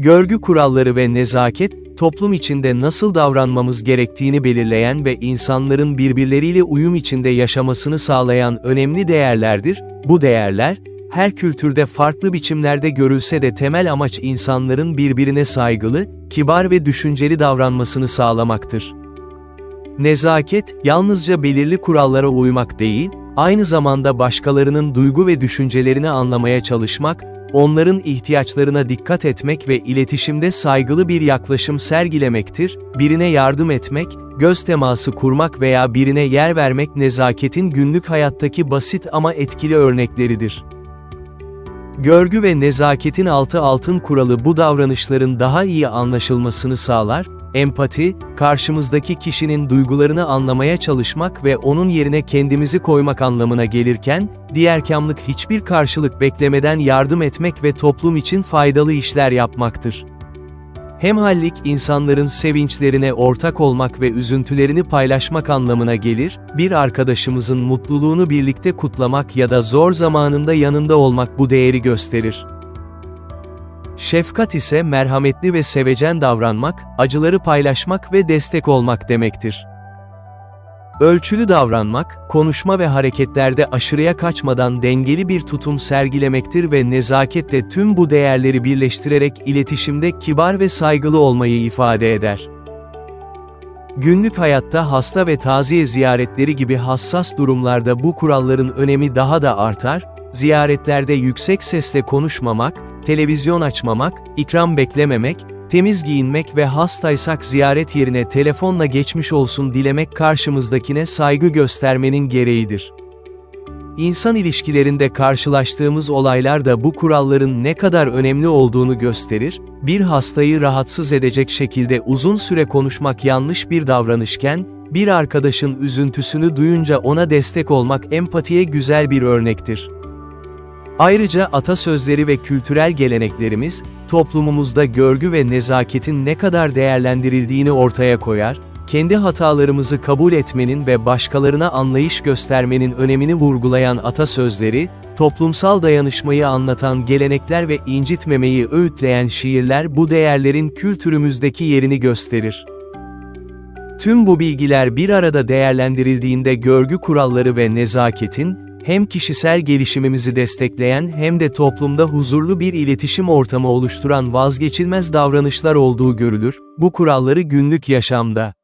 Görgü kuralları ve nezaket, toplum içinde nasıl davranmamız gerektiğini belirleyen ve insanların birbirleriyle uyum içinde yaşamasını sağlayan önemli değerlerdir. Bu değerler, her kültürde farklı biçimlerde görülse de temel amaç insanların birbirine saygılı, kibar ve düşünceli davranmasını sağlamaktır. Nezaket, yalnızca belirli kurallara uymak değil, aynı zamanda başkalarının duygu ve düşüncelerini anlamaya çalışmak, onların ihtiyaçlarına dikkat etmek ve iletişimde saygılı bir yaklaşım sergilemektir, birine yardım etmek, göz teması kurmak veya birine yer vermek nezaketin günlük hayattaki basit ama etkili örnekleridir. Görgü ve nezaketin altı altın kuralı bu davranışların daha iyi anlaşılmasını sağlar, empati, karşımızdaki kişinin duygularını anlamaya çalışmak ve onun yerine kendimizi koymak anlamına gelirken, diğerkamlık hiçbir karşılık beklemeden yardım etmek ve toplum için faydalı işler yapmaktır. Hemhallik insanların sevinçlerine ortak olmak ve üzüntülerini paylaşmak anlamına gelir, bir arkadaşımızın mutluluğunu birlikte kutlamak ya da zor zamanında yanında olmak bu değeri gösterir. Şefkat ise merhametli ve sevecen davranmak, acıları paylaşmak ve destek olmak demektir. Ölçülü davranmak, konuşma ve hareketlerde aşırıya kaçmadan dengeli bir tutum sergilemektir ve nezaketle tüm bu değerleri birleştirerek iletişimde kibar ve saygılı olmayı ifade eder. Günlük hayatta hasta ve taziye ziyaretleri gibi hassas durumlarda bu kuralların önemi daha da artar, ziyaretlerde yüksek sesle konuşmamak, televizyon açmamak, ikram beklememek, temiz giyinmek ve hastaysak ziyaret yerine telefonla geçmiş olsun dilemek karşımızdakine saygı göstermenin gereğidir. İnsan ilişkilerinde karşılaştığımız olaylar da bu kuralların ne kadar önemli olduğunu gösterir, bir hastayı rahatsız edecek şekilde uzun süre konuşmak yanlış bir davranışken, bir arkadaşın üzüntüsünü duyunca ona destek olmak empatiye güzel bir örnektir. Ayrıca atasözleri ve kültürel geleneklerimiz, toplumumuzda görgü ve nezaketin ne kadar değerlendirildiğini ortaya koyar, kendi hatalarımızı kabul etmenin ve başkalarına anlayış göstermenin önemini vurgulayan atasözleri, toplumsal dayanışmayı anlatan gelenekler ve incitmemeyi öğütleyen şiirler bu değerlerin kültürümüzdeki yerini gösterir. Tüm bu bilgiler bir arada değerlendirildiğinde görgü kuralları ve nezaketin, hem kişisel gelişimimizi destekleyen hem de toplumda huzurlu bir iletişim ortamı oluşturan vazgeçilmez davranışlar olduğu görülür, bu kuralları günlük yaşamda,